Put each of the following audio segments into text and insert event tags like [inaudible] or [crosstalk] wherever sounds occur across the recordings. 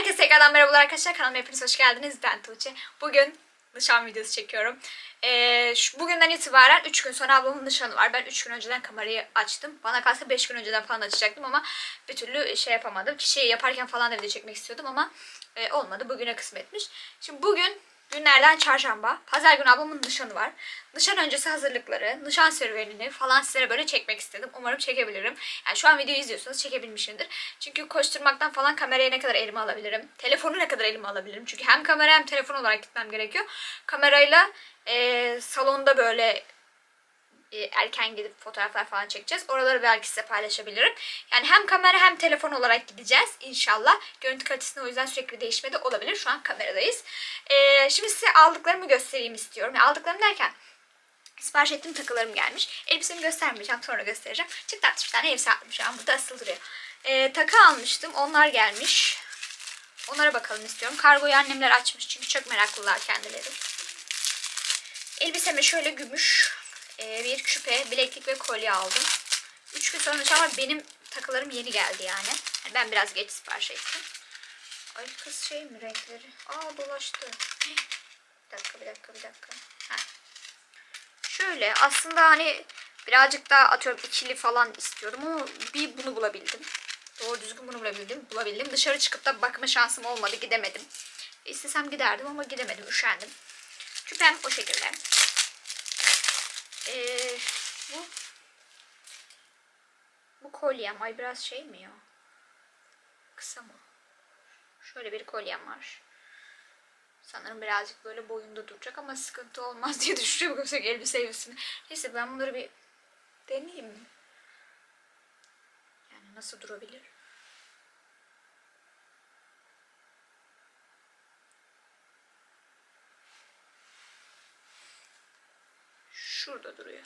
Herkese tekrardan merhabalar arkadaşlar. Kanalıma hepiniz hoş geldiniz. Ben Tuğçe. Bugün nişan videosu çekiyorum. Ee, şu, bugünden itibaren 3 gün sonra ablamın nişanı var. Ben 3 gün önceden kamerayı açtım. Bana kalsa 5 gün önceden falan açacaktım ama bir türlü şey yapamadım. Kişiyi yaparken falan da video çekmek istiyordum ama e, olmadı. Bugüne kısmetmiş. Şimdi bugün günlerden çarşamba. Pazar günü ablamın nişanı var. Nişan öncesi hazırlıkları, nişan serüvenini falan sizlere böyle çekmek istedim. Umarım çekebilirim. Yani şu an videoyu izliyorsanız çekebilmişimdir. Çünkü koşturmaktan falan kamerayı ne kadar elime alabilirim. Telefonu ne kadar elime alabilirim. Çünkü hem kamera hem telefon olarak gitmem gerekiyor. Kamerayla e, salonda böyle e, erken gidip fotoğraflar falan çekeceğiz. Oraları belki size paylaşabilirim. Yani hem kamera hem telefon olarak gideceğiz inşallah. Görüntü kalitesinde o yüzden sürekli değişme de olabilir. Şu an kameradayız. E, şimdi size aldıklarımı göstereyim istiyorum. Yani aldıklarım derken sipariş ettiğim takılarım gelmiş. Elbisemi göstermeyeceğim sonra göstereceğim. Çık tatlı bir tane elbise aldım şu an burada asılı duruyor. E, takı almıştım. Onlar gelmiş. Onlara bakalım istiyorum. Kargoyu annemler açmış çünkü çok meraklılar kendileri. Elbiseme şöyle gümüş e, bir küpe, bileklik ve kolye aldım. 3 gün sonra var. Benim takılarım yeni geldi yani. yani. Ben biraz geç sipariş ettim. Ay kız şey mi renkleri? Aa dolaştı. Bir dakika bir dakika bir dakika. Heh. Şöyle aslında hani birazcık daha atıyorum ikili falan istiyordum ama bir bunu bulabildim. Doğru düzgün bunu bulabildim. Bulabildim. Dışarı çıkıp da bakma şansım olmadı. Gidemedim. İstesem giderdim ama gidemedim. Üşendim. Küpem o şekilde. Ee, bu bu kolyem. Ay biraz şey mi ya? Kısa mı? Şöyle bir kolyem var. Sanırım birazcık böyle boyunda duracak ama sıkıntı olmaz diye [laughs] düşünüyorum. Yoksa elbise elbisini. Neyse ben bunları bir deneyeyim mi? Yani nasıl durabilir? Şurada duruyor.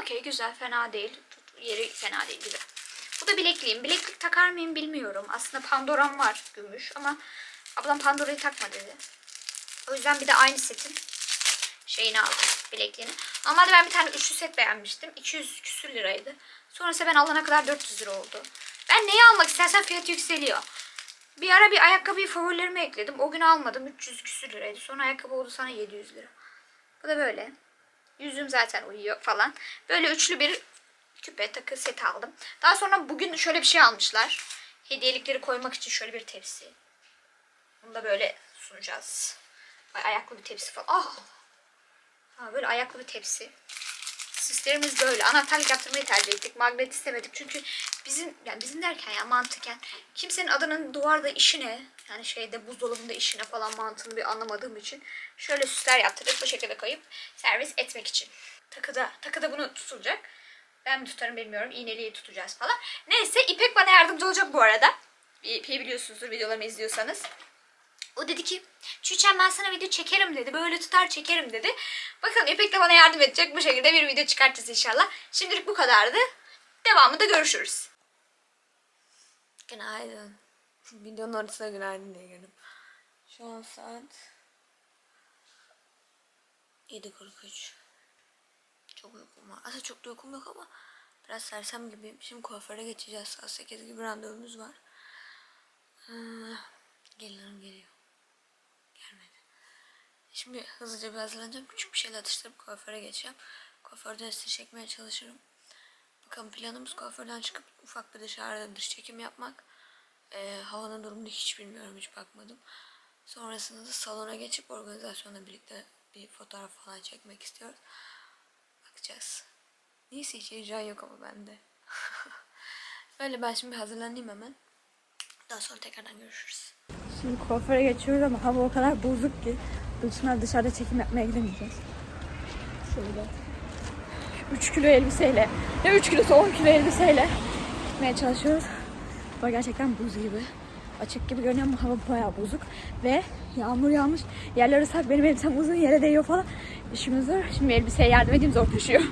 Okey güzel fena değil. Yeri fena değil güzel. Bu da bilekliğim. Bileklik takar mıyım bilmiyorum. Aslında Pandora'm var gümüş ama ablam Pandora'yı takma dedi. O yüzden bir de aynı setin şeyini aldım bilekliğini. Normalde ben bir tane üçlü set beğenmiştim. 200 küsür liraydı. Sonrasında ben alana kadar 400 lira oldu. Ben neyi almak istersen fiyat yükseliyor. Bir ara bir ayakkabıyı favorilerime ekledim. O gün almadım. 300 küsür liraydı. Sonra ayakkabı oldu sana 700 lira. Bu da böyle. Yüzüm zaten uyuyor falan. Böyle üçlü bir küpe takı seti aldım. Daha sonra bugün şöyle bir şey almışlar. Hediyelikleri koymak için şöyle bir tepsi. Bunu da böyle sunacağız. Ay, ayaklı bir tepsi falan. Ah! Ha, böyle ayaklı bir tepsi. Süslerimiz böyle. Anahtarlık yaptırmayı tercih ettik. Magnet istemedik. Çünkü bizim yani bizim derken ya mantıken kimsenin adının duvarda işine yani şeyde buzdolabında işine falan mantığını bir anlamadığım için şöyle süsler yaptırdık. Bu şekilde koyup servis etmek için. Takıda, takıda bunu tutulacak. Ben tutarım bilmiyorum. İğneliği tutacağız falan. Neyse İpek bana yardımcı olacak bu arada. İpek'i biliyorsunuzdur videolarımı izliyorsanız. O dedi ki Çiçen ben sana video çekerim dedi. Böyle tutar çekerim dedi. Bakalım İpek de bana yardım edecek. Bu şekilde bir video çıkartacağız inşallah. Şimdilik bu kadardı. Devamında görüşürüz. Günaydın. Videonun ortasına günaydın diye geldim. Şu an saat 7.43. Çok uykum var. Aslında çok da uykum yok ama biraz sersem gibiyim. Şimdi kuaföre geçeceğiz. Saat 8 gibi randevumuz var. Ee, gelin hanım geliyor. Şimdi hızlıca bir hazırlanacağım. Küçük bir şeyle atıştırıp kuaföre geçeceğim. Kuaförde sizi çekmeye çalışırım. Bakalım planımız kuaförden çıkıp ufak bir dışarıda dış çekim yapmak. Ee, havanın durumunu hiç bilmiyorum, hiç bakmadım. Sonrasında da salona geçip organizasyonla birlikte bir fotoğraf falan çekmek istiyoruz. Bakacağız. Neyse hiç heyecan yok ama bende. [laughs] Öyle ben şimdi hazırlanayım hemen. Daha sonra tekrardan görüşürüz. Şimdi kuaföre geçiyoruz ama hava o kadar bozuk ki dışına dışarıda çekim yapmaya gidemeyeceğiz. Şöyle 3 kilo elbiseyle ne 3 kilosu 10 kilo elbiseyle gitmeye çalışıyoruz. Hava gerçekten buz gibi. Açık gibi görünüyor ama hava bayağı bozuk. Ve yağmur yağmış. Yerler ıslak. Benim elbisem uzun yere değiyor falan. İşimiz zor. Şimdi elbiseye yardım edeyim zor taşıyor.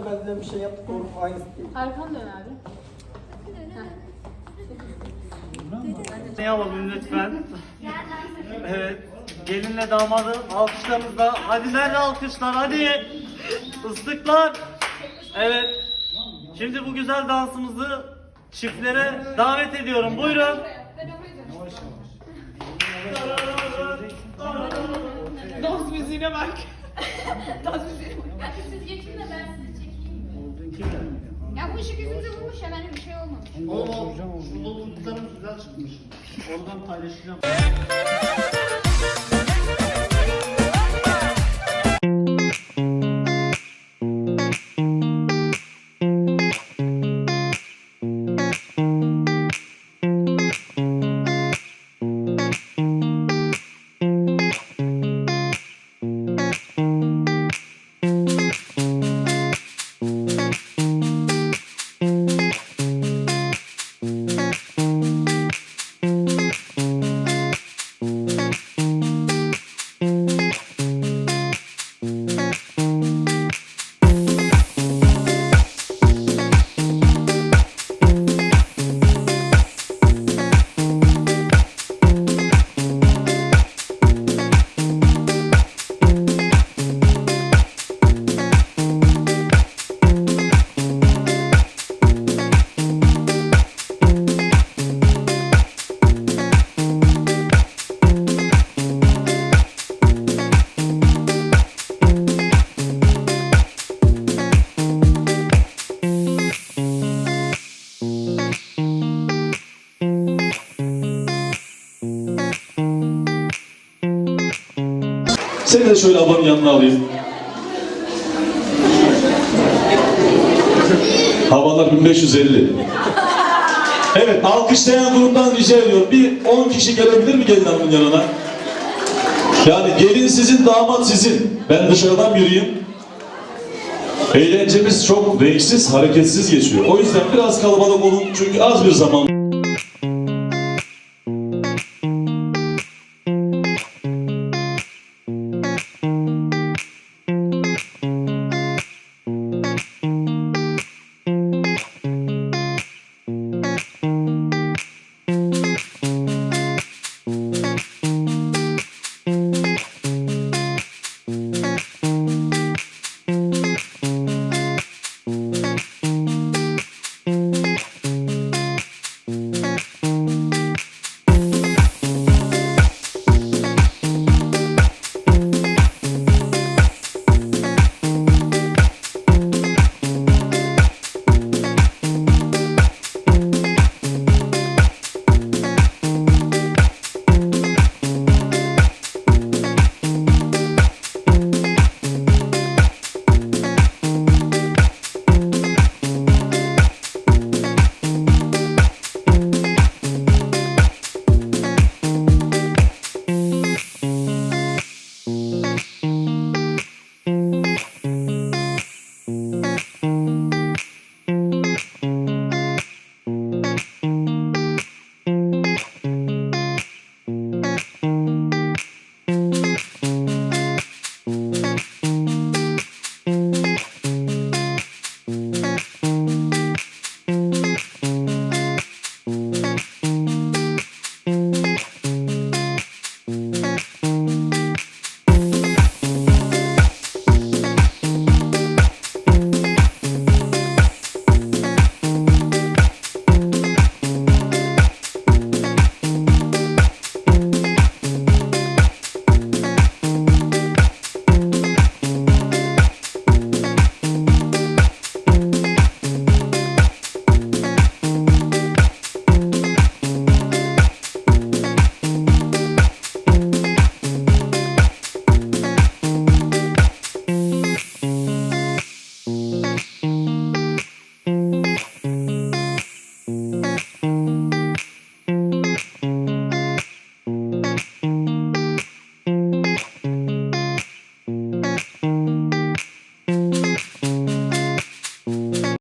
Ona benzeyen bir şey yaptık doğru aynısı değil. Arkan dön abi. Ne alalım lütfen? Evet. Gelinle damadı alkışlarınızla. Hadi nerede alkışlar? Hadi. Islıklar. Evet. Şimdi bu güzel dansımızı çiftlere davet ediyorum. Buyurun. Dans müziğine bak. Siz geçin de ben sizi. Ya bu ışık yüzünüze vurmuş ya benim bir şey olmamış. Oo, şu bulduklarımız güzel çıkmış. Oradan paylaşacağım. Seni de şöyle ablanın yanına alayım. Havalar 1550. Evet, alkışlayan gruptan rica ediyorum. Bir 10 kişi gelebilir mi gelin hanımın yanına? Yani gelin sizin, damat sizin. Ben dışarıdan biriyim. Eğlencemiz çok renksiz, hareketsiz geçiyor. O yüzden biraz kalabalık olun çünkü az bir zaman.